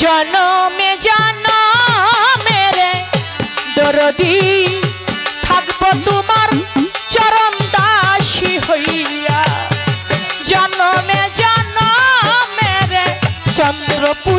জনমে জনমে রে দরদি থাকব তোমার চরণ দাসী হইয়া। জনমে জনমে রে চন্দ্রপুর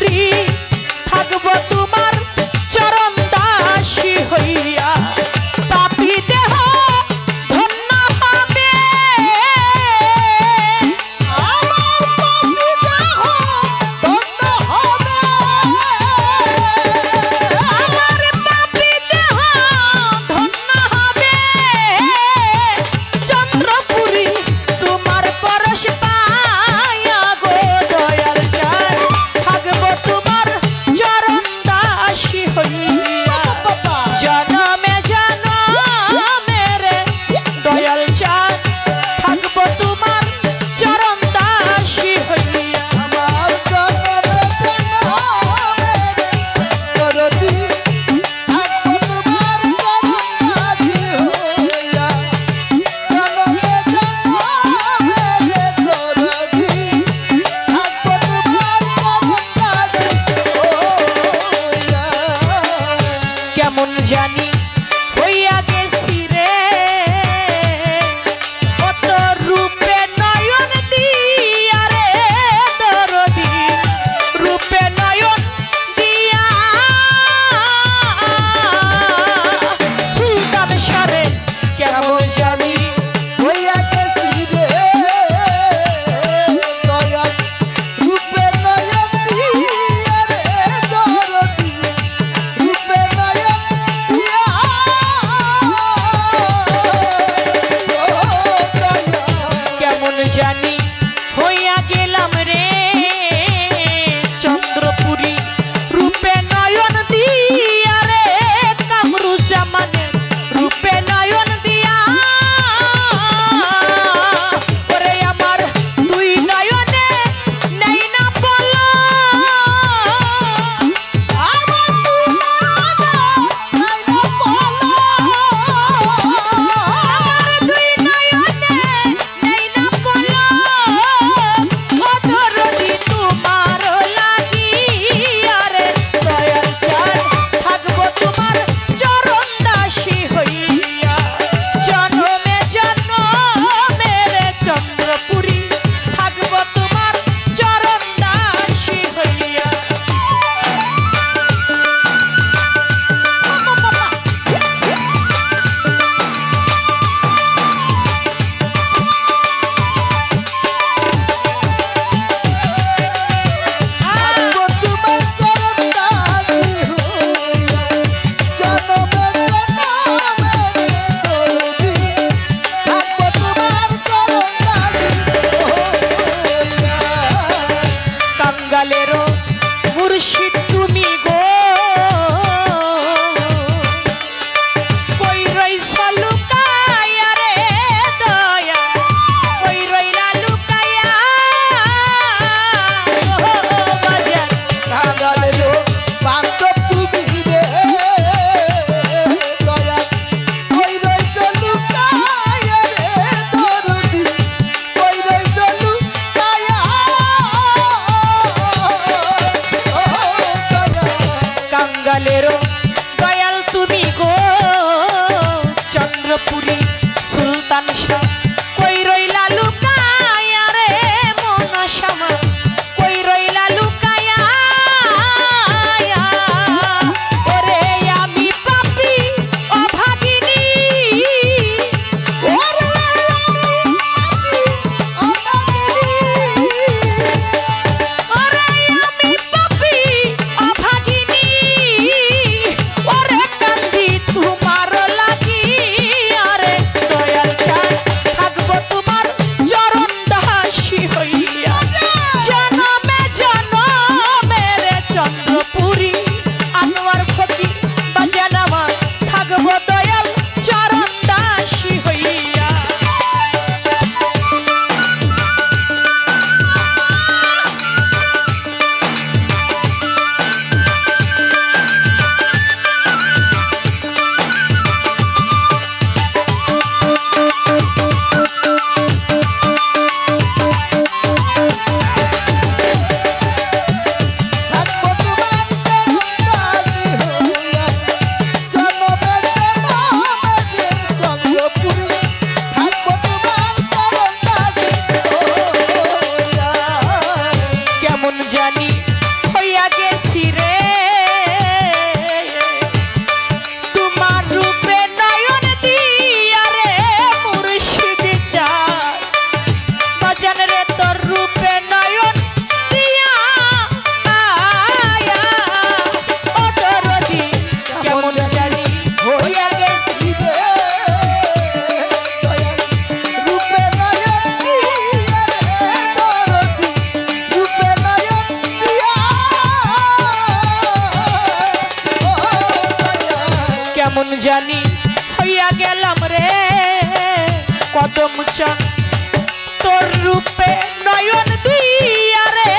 আমি হইয়া গেলাম রে। কদম চা তোর রূপে নয়ন দিয়া রে।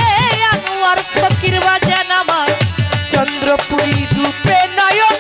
আনোয়ার ফকির বাজান আমার। চন্দ্রপুরী রূপে নয়ন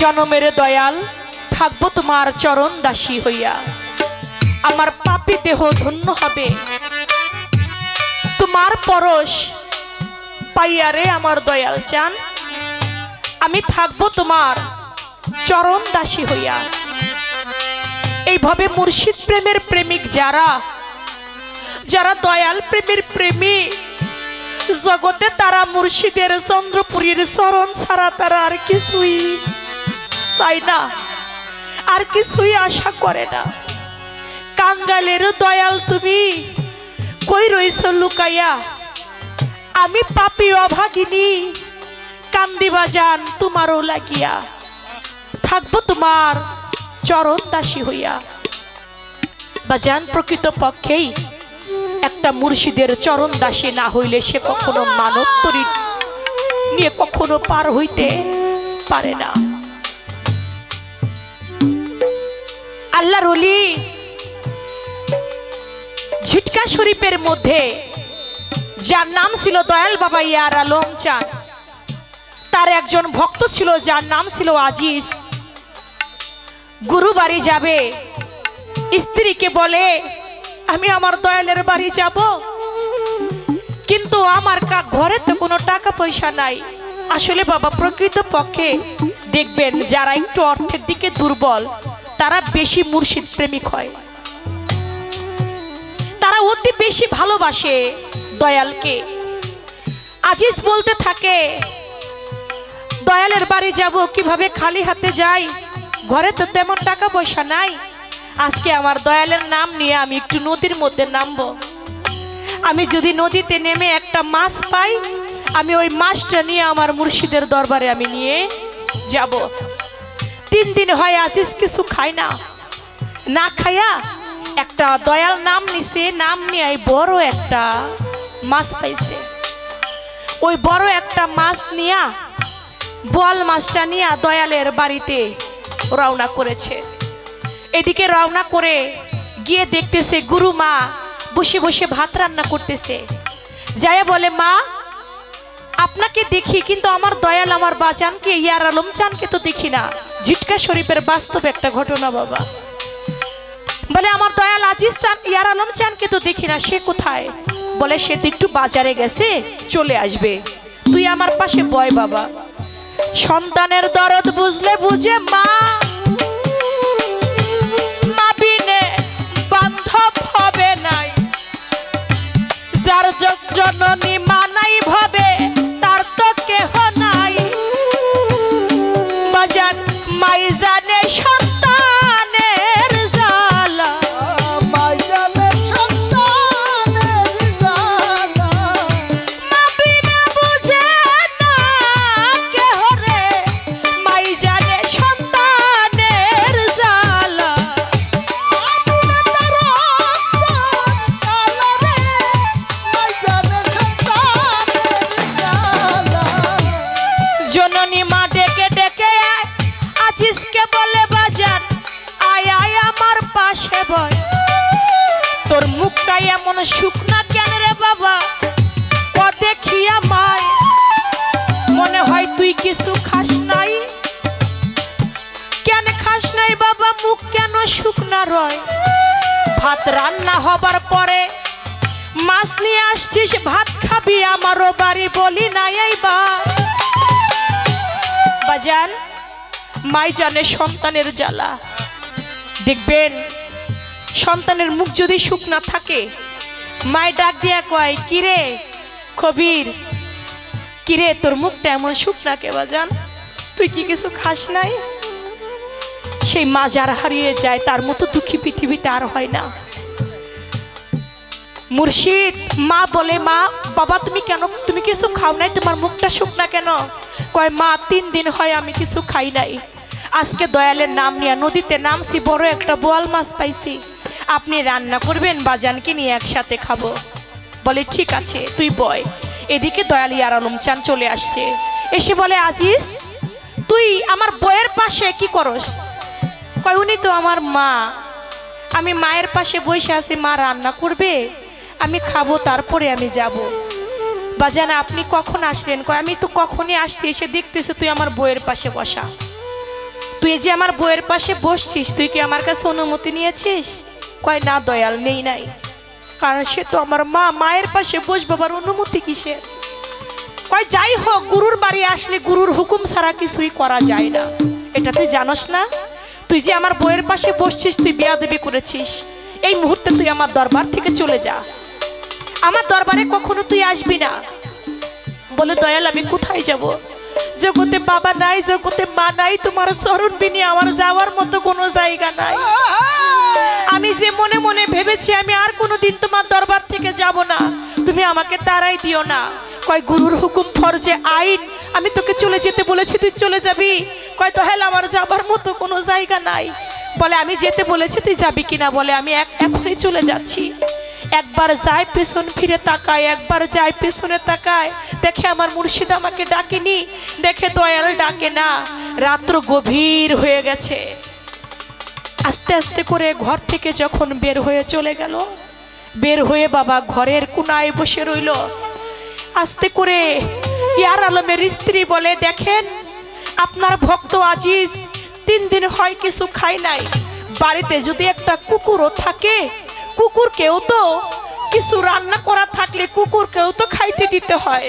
জনমের দয়াল, থাকব তোমার চরণ দাসী হইয়া। আমার পাপি দেহ ধন্য হবে। তোমার পরশ পাইয়া রে আমার দয়াল চান। আমি থাকব তোমার চরণ দাসী হইয়া। এইভাবে মুর্শিদ প্রেমের প্রেমিক যারা যারা দয়াল প্রেমের প্রেমিক জগতে তারা মুর্শিদের চন্দ্রপুরীর চরণ ছাড়া তারা আর কিছুই চাই না। আর কিছুই আশা করে না। কাঙ্গালের দয়াল তুমি। কই রইছ লুকাইয়া? আমি পাপি অভাগিনী। কান্দিবা যান তোমারও লাগিয়া। থাকব তোমার চরণ দাসী হইয়া। বা যান প্রকৃত পক্ষেই একটা মুর্শিদের চরণ দাসী না হইলে সে কখনো মানব তরি নিয়ে কখনো পার হইতে পারে না। আল্লাহ রলি ঝিটকা শরীফের মধ্যে যার নাম ছিল দয়াল বাবা ইয়ার আলম চাঁদ, তার একজন ভক্ত ছিল যার নাম ছিল আজিজ। গুরু বাড়ি যাবে, স্ত্রীকে বলে, আমি আমার দয়ালের বাড়ি যাব। কিন্তু আমার ঘরে তো কোনো টাকা পয়সা নাই। আসলে বাবা প্রকৃত পক্ষে দেখবেন যারা একটু অর্থের দিকে দুর্বল তারা বেশি মুর্শিদ প্রেমিক হয়। তারা অতি বেশি ভালোবাসে দয়ালকে। আজিজ বলতে থাকে, দয়ালের বাড়ি যাব, কীভাবে খালি হাতে যাই? ঘরে তো তেমন টাকা পয়সা নাই। আজকে আমার দয়ালের নাম নিয়ে আমি একটু নদীর মধ্যে নামবো। আমি যদি নদীতে নেমে একটা মাছ পাই, আমি ওই মাছটা নিয়ে আমার মুর্শিদের দরবারে আমি নিয়ে যাব। তিন দিন হয় আজিজ কিছু খায় না। না খায়া একটা দয়াল নাম নিছে, নাম নিয়ে বড় একটা মাছ পাইছে। ওই বড় একটা মাছ নিয়া বল মাছটা নিয়া দয়ালের বাড়িতে রওনা করেছে। এদিকে রওনা করে গিয়ে দেখতেছে গুরু মা বসে বসে ভাত রান্না করতেছে। যায়া বলে, মা আপনাকে দেখি, কিন্তু আমার দয়াল আমার বাজানকে ইয়ার আলম চানকে তো দেখি না। ঝিটকা শরীফের বাস্তব একটা ঘটনা, বাবা। বলে, আমার দয়াল আজিজ চান, ইয়ার আলম চানকে তো দেখি না, সে কোথায়? বলে, সে তো একটু বাজারে গেছে, চলে আসবে। তুই আমার পাশে বয়, বাবা। সন্তানের দরদ বুঝলে বুঝে মা। মা বিনে বান্ধব জননী মানাই ভাবে বাড়ি বলি নাই এইবার। বাজান, মাই জানে সন্তানের জ্বালা। দেখবেন, সন্তানের মুখ যদি সুখ না থাকে মায় ডাক দিয়া কয়, কিরে কবির, কিরে তোর মুখটা এমন সুখ না কে বাজান? তুই কি কিছু খাস নাই? সেই মা যার হারিয়ে যায়, তার মতো দুঃখী পৃথিবীতে আর হয় না। মুর্শিদ, মা বলে, মা, বাবা, তুমি কেন, তুমি কিছু খাও নাই? তোমার মুখটা শুকনা কেন? কয়, মা, তিন দিন হয় আমি কিছু খাই নাই। আজকে দয়ালের নাম নিয়ে নদীতে নামছি, বড় একটা বোয়াল মাছ পাইছি। আপনি রান্না করবেন বাজানকে নিয়ে একসাথে খাব। বলে, ঠিক আছে, তুই বয়। এদিকে দয়ালি আর আলম চান চলে আসছে। এসে বলে, আজিজ, তুই আমার বইয়ের পাশে কি করস? কয়, উনি তো আমার মা। আমি মায়ের পাশে বসে আছি, মা রান্না করবে? আমি খাব, তারপরে আমি যাব। বা বাজান, আপনি কখন আসলেন? কয়, আমি তো কখনই আসছি, এসে দেখতেছি তুই আমার বইয়ের পাশে বসা। তুই যে আমার বইয়ের পাশে বসছিস, তুই কি আমার কাছে অনুমতি নিয়েছিস? কয়, না, দয়াল, নেই নাই। কারণ সে তো আমার মা, মায়ের পাশে বস বাবার অনুমতি কিসের? কয়, যাই হোক, গুরুর বাড়ি আসলে গুরুর হুকুম ছাড়া কিছুই করা যায় না। এটা তুই জানোস না? তুই যে আমার বইয়ের পাশে বসছিস, তুই বিয়াদবি করেছিস। এই মুহূর্তে তুই আমার দরবার থেকে চলে যা। আমার দরবারে কখনো তুই আসবি না। বলে, দয়াল, আমি কোথায় যাব? জগতে বাবা নাই, জগতে মা নাই, তোমার চরণ বিনি আমার যাওয়ার মতো কোনো জায়গা নাই। আমি যে মনে মনে ভেবেছি, আমি আর কোনো দিন তোমার দরবার থেকে যাব না। তুমি আমাকে তারাই দিও না। কয়, গুরুর হুকুম ফরজে আইন, আমি তোকে চলে যেতে বলেছি, তুই চলে যাবি? কয় তো হেল আমার যাবার মতো কোনো জায়গা নাই। বলে, আমি যেতে বলেছি, তুই যাবি কিনা? বলে, আমি এক, এখনই চলে যাচ্ছি। একবার যায় পেছন ফিরে তাকায়, একবার যায় পেছনে তাকায়। দেখে আমার মুর্শিদ আমাকে ডাকেনি, দেখে দয়াল ডাকে না। রাত্র গভীর হয়ে গেছে। আস্তে আস্তে করে ঘর থেকে যখন বের হয়ে চলে গেল, বের হয়ে বাবা ঘরের কোনায় বসে রইল। আস্তে করে ইয়ার আলমের স্ত্রী বলে, দেখেন, আপনার ভক্ত আজিজ তিন দিন হয় কিছু খাই নাই। বাড়িতে যদি একটা কুকুরও থাকে কুকুরকেও তো কিছু রান্না করা থাকলে কুকুরকেও তো খাইতে দিতে হয়।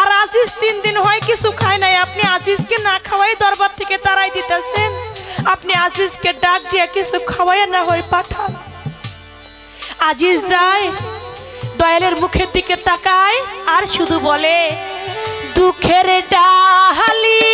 আর আজিজ তিন দিন হয় কিছু খায় নাই। আপনি আজিজকে না খাওয়াই দরবার থেকে তারাই দিতেছেন। আপনি আজিজকে ডাক দিয়ে কিছু খাওয়াই না হয় পাঠান। আজিজ যায়, দয়ালের মুখের দিকে তাকায় আর শুধু বলে, দুঃখের ডাহালি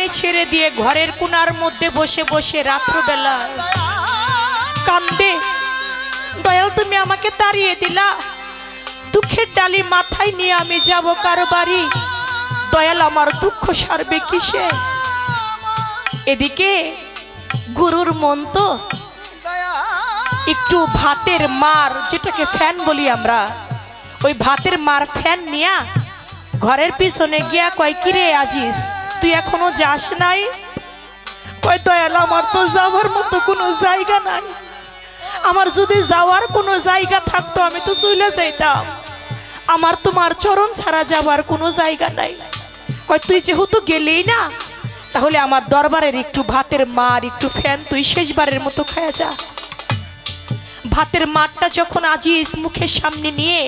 চোখের ছেড়ে দিয়ে ঘরের কোনার মধ্যে বসে বসে রাত্রবেলা কান্দে। দয়াল, তুমি আমাকে তাড়িয়ে দিলা। দুঃখের ডালি মাথায় নিয়ে আমি যাব কারও বাড়ি? দয়াল, আমার দুঃখ সারবে কিসে? এদিকে গুরুর মন তো একটু ভাতের মার, যেটাকে ফ্যান বলি আমরা। ওই ভাতের মার ফ্যান নিয়া ঘরের পিছনে গিয়া কয়, কিরে আজিস তুই এখনও যাস নাই? কয় দয়াল, আমার তো যাওয়ার মতো কোনো জায়গা নাই। আমার যদি যাওয়ার কোনো জায়গা থাকতো, আমি তো চলে যাইতাম। আমার তোমার চরণ ছাড়া যাওয়ার কোনো জায়গা নাই। কয়, তুই যেহেতু গেলেই না, তাহলে আমার দরবারের একটু ভাতের মার, একটু ফ্যান, তুই শেষবারের মতো খায়া যা। ভাতের মাঠটা যখন আজিজ মুখের সামনে নিয়ে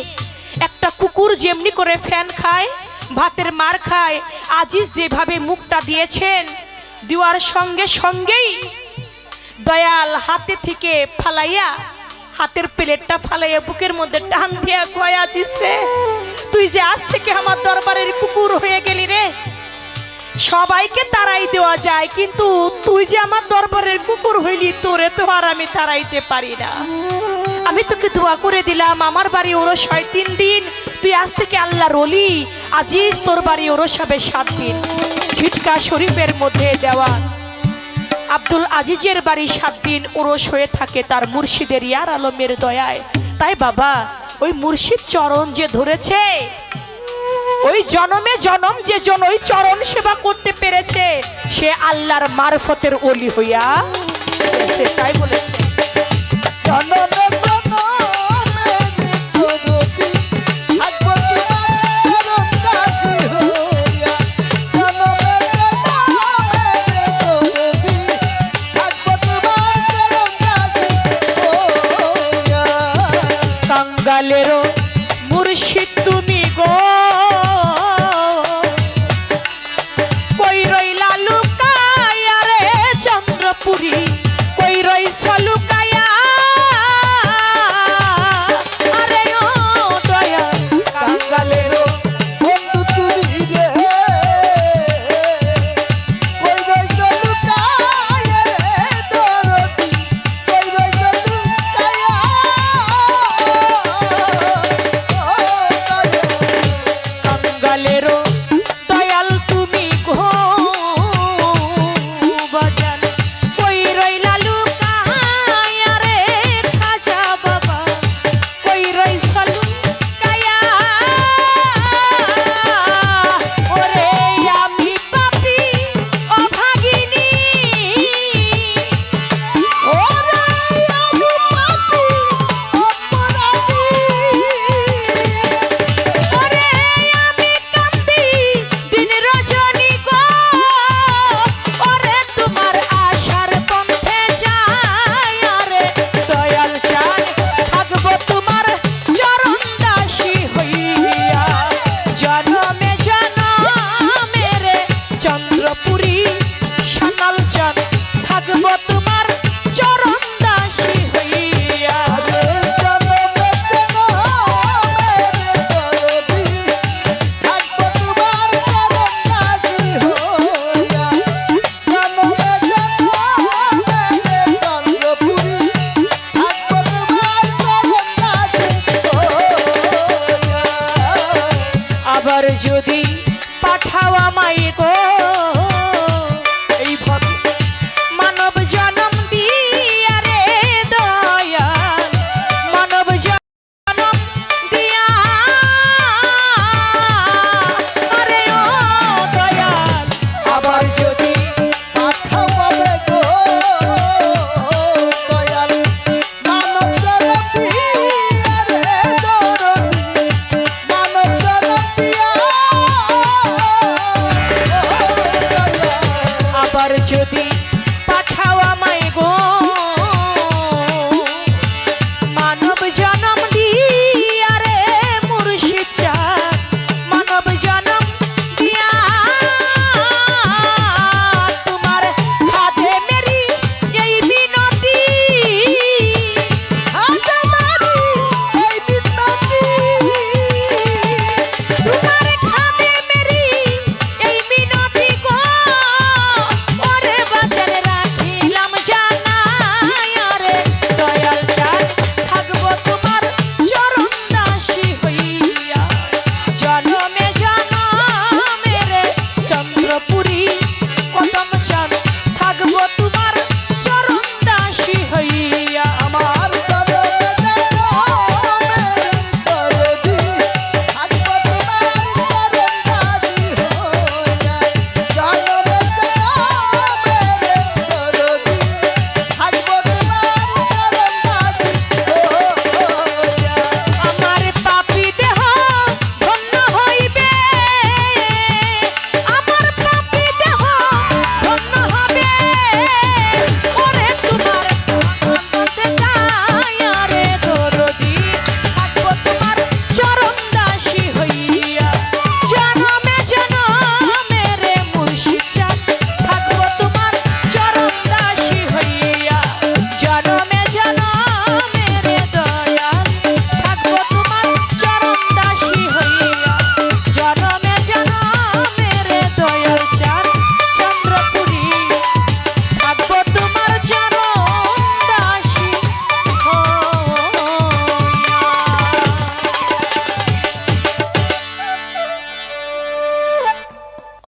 একটা কুকুর যেমনি করে ফ্যান খায় ভাতের মার খায়। আজিজ যেভাবে মুখটা দিয়েছেন দেওয়ার সঙ্গে সঙ্গেই দয়াল হাতে থেকে ফালাইয়া, হাতের প্লেটটা ফালাইয়া বুকের মধ্যে টান দিয়া কয় আছিস রে, তুই যে আজ থেকে আমার দরবারের কুকুর হয়ে গেলি রে। সবাইকে তাড়াই দেওয়া যায়, কিন্তু তুই যে আমার দরবারের কুকুর হইলি, তোরে তো আর আমি তাড়াইতে পারি না। আমি তোকে দোয়া করে দিলাম আমার বাড়ি ওরস হয় তিন দিন। তুই আজ থেকে আল্লাহর অলি আজিজ তোর বাড়ি ওরস হবে সাত দিন। ছিটকা শরীফের মধ্যে দেওয়া। আব্দুল আজিজের বাড়ি সাত দিন ওরস হয়ে থাকে তার মুর্শিদের ইয়ার আলমের দয়ায়। তাই বাবা ওই মুর্শিদ চরণ যে ধরেছে ওই জনমে জনম যে জন ওই চরণ সেবা করতে পেরেছে সে আল্লাহর মারফতের অলি হইয়া গেছে, তাই বলেছে। জনমে পাঠাও আমায় গো।